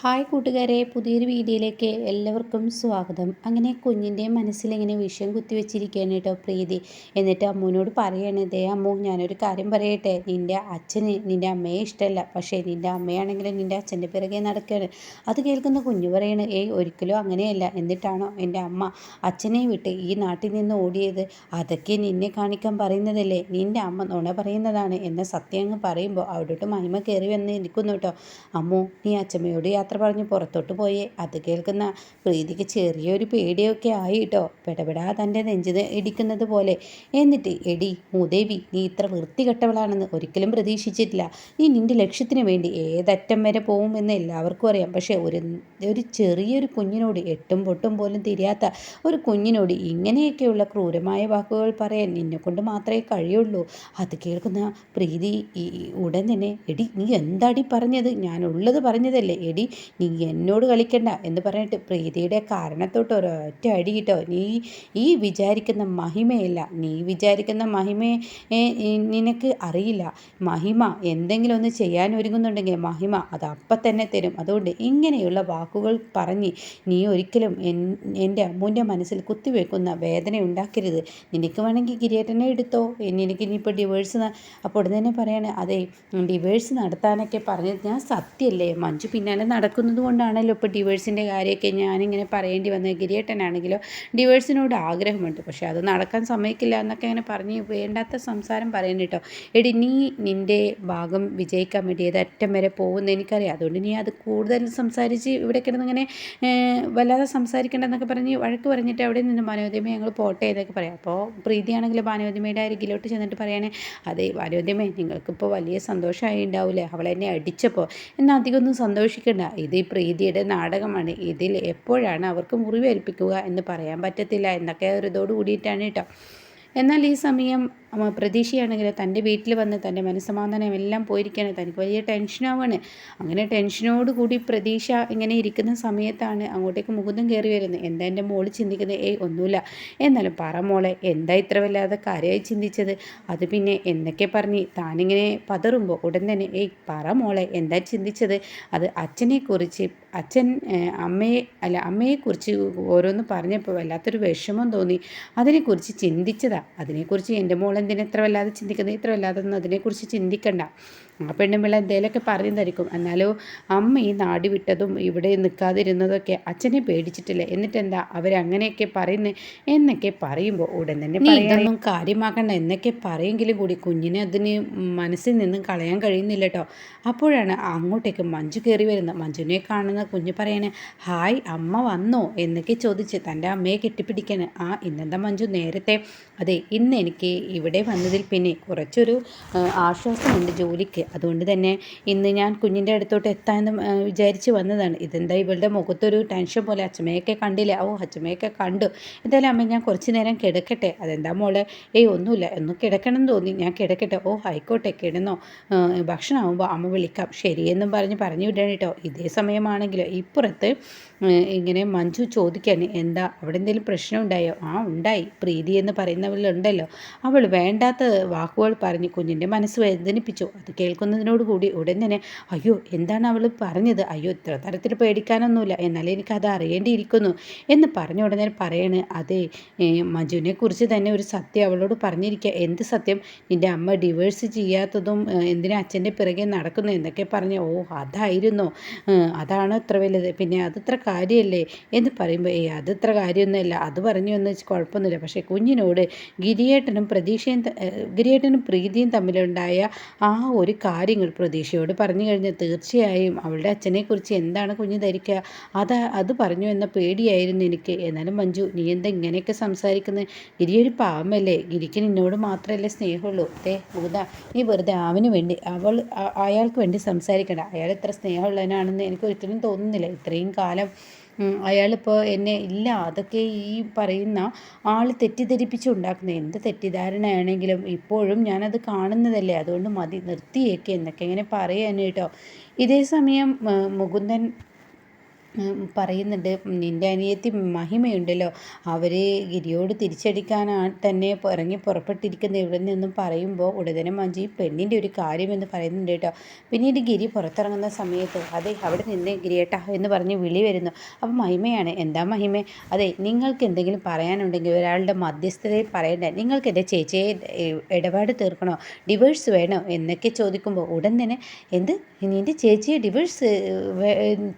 Hi കൂട്ടുകാരെ പുതിയൊരു വീഡിയോയിലേക്ക് എല്ലാവർക്കും സ്വാഗതം. അങ്ങനെ കുഞ്ഞിന്റെ മനസ്സിലിങ്ങനെ വിഷം കുത്തിവെച്ചിരിക്കുകയാണ് കേട്ടോ പ്രീതി. എന്നിട്ട് അമ്മൂനോട് പറയാണ് ദേ അമ്മു ഞാനൊരു കാര്യം പറയട്ടെ. നിന്റെ അച്ഛന് നിന്റെ അമ്മയെ ഇഷ്ടമല്ല. പക്ഷേ നിന്റെ അമ്മയാണെങ്കിലും നിന്റെ അച്ഛന്റെ പിറകെ നടക്കുകയാണ്. അത് കേൾക്കുന്ന കുഞ്ഞു പറയാണ് ഏയ് ഒരിക്കലും അങ്ങനെയല്ല. എന്നിട്ടാണോ എന്റെ അമ്മ അച്ഛനെ വിട്ട് ഈ നാട്ടിൽ നിന്ന് ഓടിയത്? അതൊക്കെ നിന്നെ കാണിക്കാൻ പറയുന്നതല്ലേ? നിന്റെ അമ്മ നുണ പറയുന്നതാണ്. എന്ന സത്യം അങ്ങ് പറയുമ്പോൾ അവിടോട്ട് മഹിമ കയറി വന്ന് നിൽക്കുന്നു കേട്ടോ. അമ്മു നീ അച്ഛമ്മയോട് പറഞ്ഞ് പുറത്തോട്ട് പോയി. അത് കേൾക്കുന്ന പ്രീതിക്ക് ചെറിയൊരു പേടിയൊക്കെ ആയിട്ടോ. പെടപെടാ തന്റെ നെഞ്ച് ഇടിക്കുന്നത് പോലെ. എന്നിട്ട് എടി മൂദേവി നീ ഇത്ര വൃത്തികെട്ടവളാണെന്ന് ഒരിക്കലും പ്രതീക്ഷിച്ചിട്ടില്ല. നീ നിന്റെ ലക്ഷ്യത്തിന് വേണ്ടി ഏതറ്റം വരെ പോകുമെന്ന് എല്ലാവർക്കും അറിയാം. പക്ഷേ ഒരു ഒരു ചെറിയൊരു കുഞ്ഞിനോട് എട്ടും പൊട്ടും പോലും തിരിയാത്ത ഒരു കുഞ്ഞിനോട് ഇങ്ങനെയൊക്കെയുള്ള ക്രൂരമായ വാക്കുകൾ പറയാൻ നിന്നെ കൊണ്ട് മാത്രമേ കഴിയുള്ളൂ. അത് കേൾക്കുന്ന പ്രീതി ഉടൻ തന്നെ എടി നീ എന്താടി പറഞ്ഞത്? ഞാൻ ഉള്ളത് പറഞ്ഞതല്ലേ. എടി നീ എന്നോട് കളിക്കണ്ട എന്ന് പറഞ്ഞിട്ട് പ്രീതിയുടെ കാരണത്തോട്ട് ഒരൊറ്റ അടി കിട്ടോ നീ ഈ വിചാരിക്കുന്ന മഹിമയല്ല. നീ വിചാരിക്കുന്ന മഹിമയെ നിനക്ക് അറിയില്ല. മഹിമ എന്തെങ്കിലും ഒന്ന് ചെയ്യാൻ ഒരുങ്ങുന്നുണ്ടെങ്കിൽ മഹിമ അത് അപ്പം തന്നെ തരും. അതുകൊണ്ട് ഇങ്ങനെയുള്ള വാക്കുകൾ പറഞ്ഞ് നീ ഒരിക്കലും എന്റെ അമ്മൂന്റെ മനസ്സിൽ കുത്തിവെക്കുന്ന വേദന ഉണ്ടാക്കരുത്. നിനക്ക് വേണമെങ്കിൽ കിരീടനെ എടുത്തോ. എനിക്ക് ഇനിയിപ്പോൾ ഡിവേഴ്സ് അപ്പോൾ ഉടനെ തന്നെ പറയാണ് അതെ ഡിവേഴ്സ് നടത്താനൊക്കെ പറഞ്ഞത് ഞാൻ സത്യമല്ലേ മഞ്ജു പിന്നാലെ നട നടക്കുന്നത് കൊണ്ടാണല്ലോ ഇപ്പോൾ ഡിവേഴ്സിന്റെ കാര്യമൊക്കെ ഞാനിങ്ങനെ പറയേണ്ടി വന്നത്. ഗിരിയേട്ടനാണെങ്കിലോ ഡിവേഴ്സിനോട് ആഗ്രഹമുണ്ട്. പക്ഷേ അത് നടക്കാൻ സമ്മതിക്കില്ല എന്നൊക്കെ അങ്ങനെ പറഞ്ഞ് വേണ്ടാത്ത സംസാരം പറയുന്നു കേട്ടോ. എടി നീ നിന്റെ ഭാഗം വിജയിക്കാൻ വേണ്ടി ഏതറ്റം വരെ പോകുമെന്ന് എനിക്കറിയാം. അതുകൊണ്ട് നീ അത് കൂടുതൽ സംസാരിച്ച് ഇവിടെ കിടന്നിങ്ങനെ വല്ലാതെ സംസാരിക്കേണ്ടെന്നൊക്കെ പറഞ്ഞ് വഴക്ക് പറഞ്ഞിട്ട് അവിടെ നിന്ന് മനോദ്യമ ഞങ്ങൾ പോട്ടെ എന്നൊക്കെ പറയാം. അപ്പോൾ പ്രീതിയാണെങ്കിൽ ഭാനോദ്യമയുടെ അരികിലോട്ട് ചെന്നിട്ട് പറയണേ അതെ ഭാനോദ്യമേ നിങ്ങൾക്കിപ്പോൾ വലിയ സന്തോഷമായി ഉണ്ടാവില്ലേ അവളെന്നെ അടിച്ചപ്പോൾ എന്നാൽ അധികമൊന്നും സന്തോഷിക്കണ്ട. ഇത് പ്രീതിയുടെ നാടകമാണ്. ഇതിൽ എപ്പോഴാണ് അവർക്ക് മുറിവേൽപ്പിക്കുക എന്ന് പറയാൻ പറ്റത്തില്ല എന്നൊക്കെ ഒരു ഇതോട് കൂടിയിട്ടാണ് കേട്ടോ. എന്നാൽ ഈ സമയം പ്രതീക്ഷയാണെങ്കിൽ തന്റെ വീട്ടിൽ വന്ന് തന്റെ മനസ്സമാധാനം എല്ലാം പോയിരിക്കുകയാണ്. തനിക്ക് വലിയ ടെൻഷനാവാണ്. അങ്ങനെ ടെൻഷനോട് കൂടി പ്രതീക്ഷ ഇങ്ങനെ ഇരിക്കുന്ന സമയത്താണ് അങ്ങോട്ടേക്ക് മുകുന്ദം കയറി വരുന്നത്. എന്താ എന്റെ മോൾ ചിന്തിക്കുന്നത്? ഏയ് ഒന്നുമില്ല. എന്നാലും പറ മോളെ എന്താ ഇത്ര വല്ലാതെ കാര്യമായി ചിന്തിച്ചത്? അത് പിന്നെ എന്തൊക്കെ പറഞ്ഞ് താനിങ്ങനെ പതറുമ്പോൾ ഉടൻ തന്നെ ഏയ് പറ മോളെ എന്താ ചിന്തിച്ചത്? അത് അച്ഛനെക്കുറിച്ച് അച്ഛൻ അമ്മയെ അല്ല അമ്മയെക്കുറിച്ച് ഓരോന്ന് പറഞ്ഞപ്പോൾ വല്ലാത്തൊരു വിഷമം തോന്നി. അതിനെക്കുറിച്ച് ചിന്തിച്ചതാ. അതിനെക്കുറിച്ച് എന്റെ മോൾ ഇത്ര വല്ലാതെ ചിന്തിക്കുന്നത്? ഇത്ര വല്ലാതെ ഒന്നും അതിനെക്കുറിച്ച് ചിന്തിക്കണ്ട. ആ പെണ്ണുമ്പിള്ള എന്തെങ്കിലുമൊക്കെ തരിക്കും എന്നാലോ അമ്മ ഈ നാട് വിട്ടതും ഇവിടെ നിൽക്കാതിരുന്നതൊക്കെ അച്ഛനെ പേടിച്ചിട്ടില്ല? എന്നിട്ടെന്താ അവരങ്ങനെയൊക്കെ പറയുന്നത് എന്നൊക്കെ പറയുമ്പോൾ ഉടൻ തന്നെ ഇതൊന്നും കാര്യമാക്കണ്ട. എന്നൊക്കെ പറയെങ്കിലും കൂടി കുഞ്ഞിനെ അതിന് മനസ്സിൽ നിന്നും കളയാൻ കഴിയുന്നില്ല കേട്ടോ അപ്പോഴാണ് അങ്ങോട്ടേക്ക് മഞ്ജു കയറി വരുന്നത്. മഞ്ജുവിനെ കാണുന്ന കുഞ്ഞ് പറയണേ ഹായ് അമ്മ വന്നോ? എന്നൊക്കെ ചോദിച്ച് തന്റെ അമ്മയെ കെട്ടിപ്പിടിക്കാൻ ആ ഇന്നെന്താ മഞ്ജു നേരത്തെ? അതെ ഇന്ന് എനിക്ക് ഇവിടെ വന്നതിൽ പിന്നെ കുറച്ചൊരു ആശ്വാസമുണ്ട് ജോലിക്ക്. അതുകൊണ്ട് തന്നെ ഇന്ന് ഞാൻ കുഞ്ഞിന്റെ അടുത്തോട്ട് എത്താമെന്ന് വിചാരിച്ച് വന്നതാണ്. ഇതെന്താ ഇവളുടെ മുഖത്തൊരു ടെൻഷൻ പോലെ അച്ഛമ്മയൊക്കെ കണ്ടില്ല? ഓ അച്ഛമ്മയൊക്കെ കണ്ടു. എന്തായാലും അമ്മ ഞാൻ കുറച്ച് നേരം കിടക്കട്ടെ. അതെന്താ മോളെ? ഏയ് ഒന്നുമില്ല. ഒന്ന് കിടക്കണം തോന്നി. ഞാൻ കിടക്കട്ടെ. ഓ ആയിക്കോട്ടെ കിടന്നോ. ഭക്ഷണമാകുമ്പോൾ അമ്മ വിളിക്കാം. ശരിയെന്നും പറഞ്ഞ് പറഞ്ഞു വിടണം കേട്ടോ. ഇതേ സമയമാണെങ്കിലോ ഇപ്പുറത്ത് ഇങ്ങനെ മഞ്ജു ചോദിക്കാൻ എന്താ അവിടെ എന്തെങ്കിലും പ്രശ്നം ഉണ്ടായോ? ആ ഉണ്ടായി. പ്രീതി എന്ന് പറയുന്നവരിലുണ്ടല്ലോ അവൾ വേണ്ടാത്ത വാക്കുകൾ പറഞ്ഞ് കുഞ്ഞിന്റെ മനസ്സ് വേദനിപ്പിച്ചു. അത് കേൾക്കുന്നതിനോട് കൂടി ഉടൻ തന്നെ അയ്യോ എന്താണ് അവൾ പറഞ്ഞത്? അയ്യോ ഇത്ര തരത്തിൽ പേടിക്കാനൊന്നുമില്ല. എന്നാലും എനിക്കത് അറിയേണ്ടിയിരിക്കുന്നു. എന്ന് പറഞ്ഞ ഉടനെ പറയണ് അതെ മഞ്ജുവിനെ കുറിച്ച് തന്നെ ഒരു സത്യം അവളോട് പറഞ്ഞിരിക്കുക. എന്ത് സത്യം? നിന്റെ അമ്മ ഡിവേഴ്സ് ചെയ്യാത്തതും എന്തിനാ അച്ഛന്റെ പിറകെ നടക്കുന്നു? എന്നൊക്കെ പറഞ്ഞു ഓ അതായിരുന്നു. അതാണ് ഇത്ര വലുത്. പിന്നെ അതത്ര കാര്യമല്ലേ? എന്ന് പറയുമ്പോൾ ഏ അതത്ര കാര്യമൊന്നുമില്ല. അത് പറഞ്ഞു എന്ന് വെച്ച് കുഴപ്പമൊന്നുമില്ല. പക്ഷേ കുഞ്ഞിനോട് ഗിരിയേട്ടനും പ്രതീക്ഷയും ഗിരിയേട്ടനും പ്രീതിയും തമ്മിലുണ്ടായ ആ ഒരു കാര്യങ്ങൾ പ്രതീക്ഷയോട് പറഞ്ഞു കഴിഞ്ഞാൽ തീർച്ചയായും അവളുടെ അച്ഛനെക്കുറിച്ച് എന്താണ് കുഞ്ഞ് ധരിക്കുക? അത് അത് പറഞ്ഞു എന്ന പേടിയായിരുന്നു എനിക്ക്. എന്നാലും മഞ്ജു നീ എന്താ ഇങ്ങനെയൊക്കെ സംസാരിക്കുന്നത് ഗിരി ഒരു പാവമല്ലേ? ഗിരിക്ക് നിന്നോട് മാത്രമല്ലേ സ്നേഹമുള്ളൂ. തേ ഭൂത നീ വെറുതെ അവന് വേണ്ടി അവൾ അയാൾക്ക് വേണ്ടി സംസാരിക്കണ്ട. അയാൾ ഇത്ര സ്നേഹമുള്ളവനാണെന്ന് എനിക്ക് ഒരിക്കലും തോന്നുന്നില്ല. ഇത്രയും കാലം അയാളിപ്പോൾ എന്നെ ഇല്ല അതൊക്കെ ഈ പറയുന്ന ആൾ തെറ്റിദ്ധരിപ്പിച്ചുണ്ടാക്കുന്നത് എന്ത് തെറ്റിദ്ധാരണയാണെങ്കിലും ഇപ്പോഴും ഞാനത് കാണുന്നതല്ലേ അതുകൊണ്ട് മതി നിർത്തിയേക്ക് എന്നൊക്കെ ഇങ്ങനെ പറയാൻ കേട്ടോ. ഇതേ സമയം മുകുന്ദൻ പറയുന്നുണ്ട്. നിന്റെ അനിയത്തി മഹിമയുണ്ടല്ലോ. അവർ ഗിരിയോട് തിരിച്ചടിക്കാനാ തന്നെ ഇറങ്ങി പുറപ്പെട്ടിരിക്കുന്ന. ഇവിടെ നിന്നും പറയുമ്പോൾ ഉടനെ മഞ്ജു ഈ പെണ്ണിന്റെ ഒരു കാര്യമെന്ന് പറയുന്നുണ്ട് കേട്ടോ. പിന്നീട് ഗിരി പുറത്തിറങ്ങുന്ന സമയത്ത് അതെ അവിടെ നിന്ന് ഗിരിയേട്ടാ എന്ന് പറഞ്ഞ് വിളി വരുന്നു. അപ്പം മഹിമയാണ് എന്താ മഹിമ? അതെ നിങ്ങൾക്ക് എന്തെങ്കിലും പറയാനുണ്ടെങ്കിൽ ഒരാളുടെ മധ്യസ്ഥതയിൽ പറയേണ്ട. നിങ്ങൾക്ക് എന്റെ ചേച്ചിയെ ഇടപാട് തീർക്കണോ? ഡിവേഴ്സ് വേണോ? എന്നൊക്കെ ചോദിക്കുമ്പോൾ ഉടൻ തന്നെ എന്ത്? നിന്റെ ചേച്ചിയെ ഡിവേഴ്സ്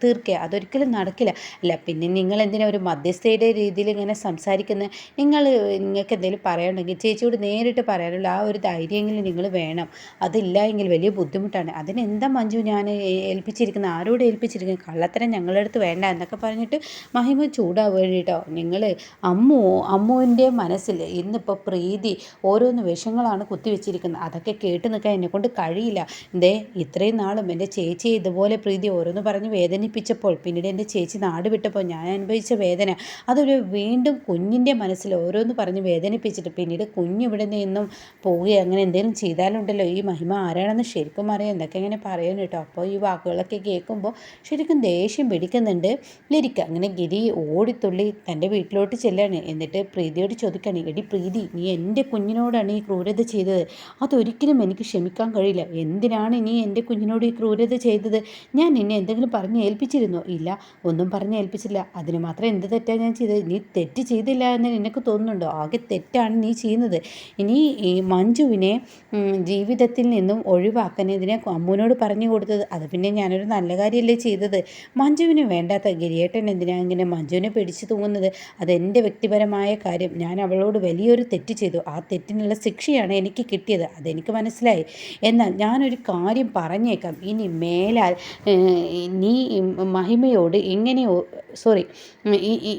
തീർക്കുക അതൊരിക്കലും നടക്കില്ല. അല്ല പിന്നെ നിങ്ങൾ എന്തിനാ ഒരു മധ്യസ്ഥയുടെ രീതിയിൽ ഇങ്ങനെ സംസാരിക്കുന്നത് നിങ്ങൾ നിങ്ങൾക്ക് എന്തെങ്കിലും പറയാനുണ്ടെങ്കിൽ ചേച്ചിയോട് നേരിട്ട് പറയാനുള്ള ആ ഒരു ധൈര്യമെങ്കിലും നിങ്ങൾ വേണം. അതില്ല എങ്കിൽ വലിയ ബുദ്ധിമുട്ടാണ്. അതിനെന്താ മഞ്ജു ഞാൻ ഏൽപ്പിച്ചിരിക്കുന്നത് ആരോട് ഏൽപ്പിച്ചിരിക്കുന്നത് കള്ളത്തരം ഞങ്ങളുടെ അടുത്ത് വേണ്ട എന്നൊക്കെ പറഞ്ഞിട്ട് മഹിമ ചൂടാവുക കേട്ടോ. നിങ്ങൾ അമ്മു അമ്മുവിന്റെ മനസ്സിൽ ഇന്നിപ്പോൾ പ്രീതി ഓരോന്ന് വിഷങ്ങളാണ് കുത്തിവെച്ചിരിക്കുന്നത് അതൊക്കെ കേട്ട് നിൽക്കാൻ എന്നെക്കൊണ്ട് കഴിയില്ല. എന്തേ ഇത്രയും നാളും എന്റെ ചേച്ചിയെ ഇതുപോലെ പ്രീതി ഓരോന്ന് പറഞ്ഞ് വേദനിപ്പിച്ചപ്പോൾ പിന്നീട് എന്റെ ചേച്ചി നാട് വിട്ടപ്പോൾ ഞാൻ അനുഭവിച്ച വേദന. അതൊരു വീണ്ടും കുഞ്ഞിന്റെ മനസ്സിൽ ഓരോന്ന് പറഞ്ഞ് വേദനിപ്പിച്ചിട്ട് പിന്നീട് കുഞ്ഞ് ഇവിടെ നിന്നും പോവുക അങ്ങനെ എന്തെങ്കിലും ചെയ്താലുണ്ടല്ലോ. ഈ മഹിമ ആരാണെന്ന് ശരിക്കും അറിയാം. എന്തൊക്കെ ഇങ്ങനെ പറയാൻ കേട്ടോ. അപ്പോൾ ഈ വാക്കുകളൊക്കെ കേൾക്കുമ്പോൾ ശരിക്കും ദേഷ്യം പിടിക്കുന്നുണ്ട്. ലിരിക്ക അങ്ങനെ ഗിരി ഓടിത്തുള്ളി തന്റെ വീട്ടിലോട്ട് ചെല്ലാണ്. എന്നിട്ട് പ്രീതിയോട് ചോദിക്കുകയാണ് എടി പ്രീതി നീ എന്റെ കുഞ്ഞിനോടാണ് ഈ ക്രൂരത ചെയ്തത്? അതൊരിക്കലും എനിക്ക് ക്ഷമിക്കാൻ കഴിയില്ല. എന്തിനാണ് നീ എന്റെ കുഞ്ഞിനോട് ഈ ക്രൂരത ചെയ്തത്? ഞാൻ നിന്നെ എന്തെങ്കിലും പറഞ്ഞ് ഏൽപ്പിച്ചിരുന്നോ? ഇല്ല ഒന്നും പറഞ്ഞ് ഏൽപ്പിച്ചില്ല. അതിന് മാത്രം എന്ത് തെറ്റാണ് ഞാൻ ചെയ്തത്? നീ തെറ്റ് ചെയ്തില്ല എന്ന് നിനക്ക് തോന്നുന്നുണ്ടോ? ആകെ തെറ്റാണ് നീ ചെയ്യുന്നത്. ഇനി ഈ മഞ്ജുവിനെ ജീവിതത്തിൽ നിന്നും ഒഴിവാക്കാൻ ഇതിനെ അമ്മുവിനോട് പറഞ്ഞു കൊടുത്തത്. അത് പിന്നെ ഞാനൊരു നല്ല കാര്യമല്ലേ ചെയ്തത്. മഞ്ജുവിന് വേണ്ടാത്ത ഗിരിയേട്ടൻ എന്തിനാണ് ഇങ്ങനെ മഞ്ജുവിനെ പിടിച്ചു തൂങ്ങുന്നത്? അതെന്റെ വ്യക്തിപരമായ കാര്യം. ഞാൻ അവളോട് വലിയൊരു തെറ്റ് ചെയ്തു. ആ തെറ്റിനുള്ള ശിക്ഷയാണ് എനിക്ക് കിട്ടിയത്. അതെനിക്ക് മനസ്സിലായി. എന്നാൽ ഞാനൊരു കാര്യം പറഞ്ഞേക്കാം. ഇനി മേലാൽ നീ മഹിമയോട് ഇങ്ങനെ സോറി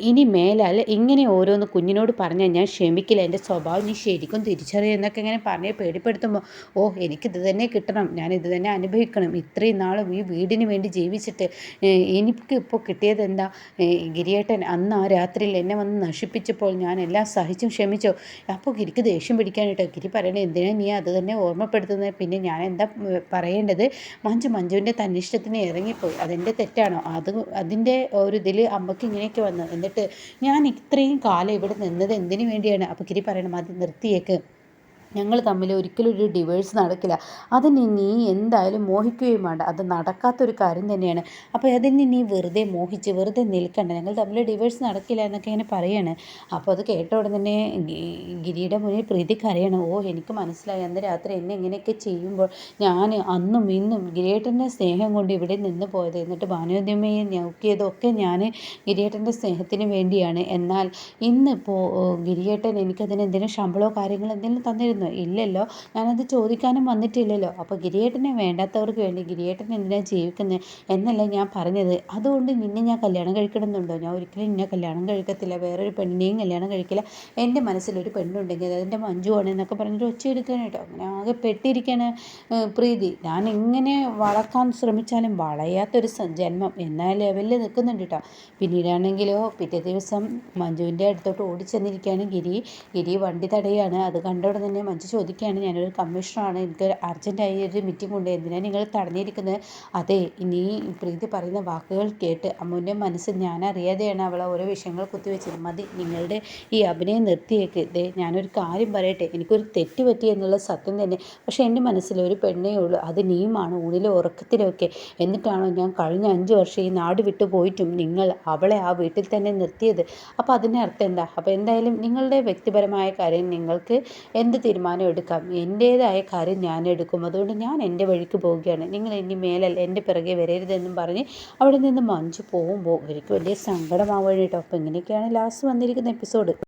ഇനി മേലാൽ ഇങ്ങനെ ഓരോന്ന് കുഞ്ഞിനോട് പറഞ്ഞാൽ ഞാൻ ക്ഷമിക്കില്ല എന്റെ സ്വഭാവം നീ ശരിക്കും തിരിച്ചറിയെന്നൊക്കെ ഇങ്ങനെ പറഞ്ഞ് പേടിപ്പെടുത്തുമ്പോൾ ഓ എനിക്കിത് തന്നെ കിട്ടണം ഞാൻ ഇത് തന്നെ അനുഭവിക്കണം ഇത്രയും നാളും ഈ വീടിന് വേണ്ടി ജീവിച്ചിട്ട് എനിക്ക് ഇപ്പോൾ കിട്ടിയത് എന്താ? ഗിരിയേട്ടൻ അന്ന് ആ രാത്രിയിൽ എന്നെ വന്ന് നശിപ്പിച്ചപ്പോൾ ഞാൻ എല്ലാം സഹിച്ചും ക്ഷമിച്ചോ. അപ്പോൾ ഗിരിക്ക് ദേഷ്യം പിടിക്കാനായിട്ടോ? ഗിരി പറയണേ എന്തിനാ നീ അത് തന്നെ ഓർമ്മപ്പെടുത്തുന്നത് പിന്നെ ഞാൻ എന്താ പറയേണ്ടത്? മഞ്ജു മഞ്ജുവിന്റെ തന്നിഷ്ടത്തിന് ഇറങ്ങിപ്പോയി അതെന്റെ തെറ്റാണോ? അത് അതിന്റെ ഒരു ഇതിൽ അമ്മയ്ക്ക് ഇങ്ങനെയൊക്കെ വന്നു. എന്നിട്ട് ഞാൻ ഇത്രയും കാലം ഇവിടെ നിന്നത് എന്തിനു വേണ്ടിയാണ്? അപ്പോൾ കിരി പറയണം അത് നിർത്തിയേക്ക്. ഞങ്ങൾ തമ്മിൽ ഒരിക്കലും ഒരു ഡിവേഴ്സ് നടക്കില്ല. അതിന് നീ എന്തായാലും മോഹിക്കുകയും വേണ്ട. അത് നടക്കാത്തൊരു കാര്യം തന്നെയാണ്. അപ്പോൾ അതിന് നീ വെറുതെ മോഹിച്ച് വെറുതെ നിൽക്കണ്ട. ഞങ്ങൾ തമ്മിൽ ഡിവേഴ്സ് നടക്കില്ല എന്നൊക്കെ ഇങ്ങനെ പറയാണ്. അപ്പോൾ അത് കേട്ട ഉടനെ തന്നെ ഗിരിയുടെ മുന്നിൽ പ്രീതി ഓ എനിക്ക് മനസ്സിലായി. അന്ന് രാത്രി എന്നെ ഇങ്ങനെയൊക്കെ ചെയ്യുമ്പോൾ ഞാൻ അന്നും ഇന്നും ഗിരിയേട്ടന്റെ സ്നേഹം കൊണ്ട് ഇവിടെ നിന്ന് പോയത് എന്നിട്ട് ഭാനോദ്യമയെ നോക്കിയതൊക്കെ ഞാൻ ഗിരിയേട്ടന്റെ സ്നേഹത്തിന് വേണ്ടിയാണ്. എന്നാൽ ഇന്നിപ്പോൾ ഗിരിയേട്ടൻ എനിക്കതിന് എന്തെങ്കിലും ശമ്പളമോ കാര്യങ്ങളോ എന്തെങ്കിലും തന്നിരുന്നു? ചോദിക്കുന്നു ഇല്ലല്ലോ. ഞാനത് ചോദിക്കാനും വന്നിട്ടില്ലല്ലോ. അപ്പോൾ ഗിരിയേട്ടനെ വേണ്ടാത്തവർക്ക് വേണ്ടി ഗിരിയേട്ടൻ എന്തിനാണ് ജീവിക്കുന്നത് എന്നല്ല ഞാൻ പറഞ്ഞത്. അതുകൊണ്ട് നിന്നെ ഞാൻ കല്യാണം കഴിക്കണമെന്നുണ്ടോ? ഞാൻ ഒരിക്കലും നിന്നെ കല്യാണം കഴിക്കത്തില്ല. വേറൊരു പെണ്ണിനെയും കല്യാണം കഴിക്കില്ല. എന്റെ മനസ്സിലൊരു പെണ്ണുണ്ടെങ്കിൽ അതെന്റെ മഞ്ജുവാണ് എന്നൊക്കെ പറഞ്ഞിട്ട് ഒച്ച എടുക്കാനായിട്ടോ? അങ്ങനെ ആകെ പെട്ടിരിക്കുകയാണ് പ്രീതി. ഞാൻ എങ്ങനെ വളർത്താൻ ശ്രമിച്ചാലും വളയാത്തൊരു ജന്മം എന്ന ലെവലിൽ നിൽക്കുന്നുണ്ട് കേട്ടോ പിന്നീടാണെങ്കിലോ പിറ്റേ ദിവസം മഞ്ജുവിന്റെ അടുത്തോട്ട് ഓടിച്ചെന്നിരിക്കുകയാണ് ഗിരി. ഗിരി വണ്ടി തടയാണ് അത് കണ്ടോടെ തന്നെ മഞ്ജു ചോദിക്കുകയാണ്. ഞാനൊരു കമ്മീഷണറാണ്. എനിക്ക് അർജന്റായി ഒരു മീറ്റിംഗ് ഉണ്ട്. എന്തിനാണ് നിങ്ങൾ തടഞ്ഞിരിക്കുന്നത്? അതെ ഇനി പ്രീതി പറയുന്ന വാക്കുകൾ കേട്ട് അമ്മുവിന്റെ മനസ്സ് ഞാൻ അറിയാതെയാണ് അവൾ ഓരോ വിഷയങ്ങൾ കുത്തിവെച്ചത്. മതി നിങ്ങളുടെ ഈ അഭിനയം നിർത്തിയേക്ക്. ദേ ഞാനൊരു കാര്യം പറയട്ടെ. എനിക്കൊരു തെറ്റ് പറ്റി എന്നുള്ള സത്യം തന്നെ. പക്ഷേ എന്റെ മനസ്സിൽ ഒരു പെണ്ണേ ഉള്ളൂ. അത് നീയുമാണ്. ഊണിലും ഉറക്കത്തിലൊക്കെ. എന്നിട്ടാണോ ഞാൻ കഴിഞ്ഞ അഞ്ച് വർഷം ഈ നാട് വിട്ടു പോയിട്ടും നിങ്ങൾ അവളെ ആ വീട്ടിൽ തന്നെ നിർത്തിയത്? അപ്പോൾ അതിന്റെ അർത്ഥം എന്താ? അപ്പോൾ എന്തായാലും നിങ്ങളുടെ വ്യക്തിപരമായ കാര്യം നിങ്ങൾക്ക് എന്ത് തീരുമാനം എടുക്കാം. എന്റേതായ കാര്യം ഞാൻ എടുക്കും. അതുകൊണ്ട് ഞാൻ എന്റെ വഴിക്ക് പോവുകയാണ്. നിങ്ങൾ ഇനി മേലൽ എന്റെ പിറകെ വരരുതെന്നും പറഞ്ഞ് അവിടെ നിന്ന് മഞ്ജു പോകുമ്പോൾ എനിക്ക് വലിയ സങ്കടമാവുകയാണ് കേട്ടോ. അപ്പോൾ ഇങ്ങനെയൊക്കെയാണ് ലാസ്റ്റ് വന്നിരിക്കുന്ന എപ്പിസോഡ്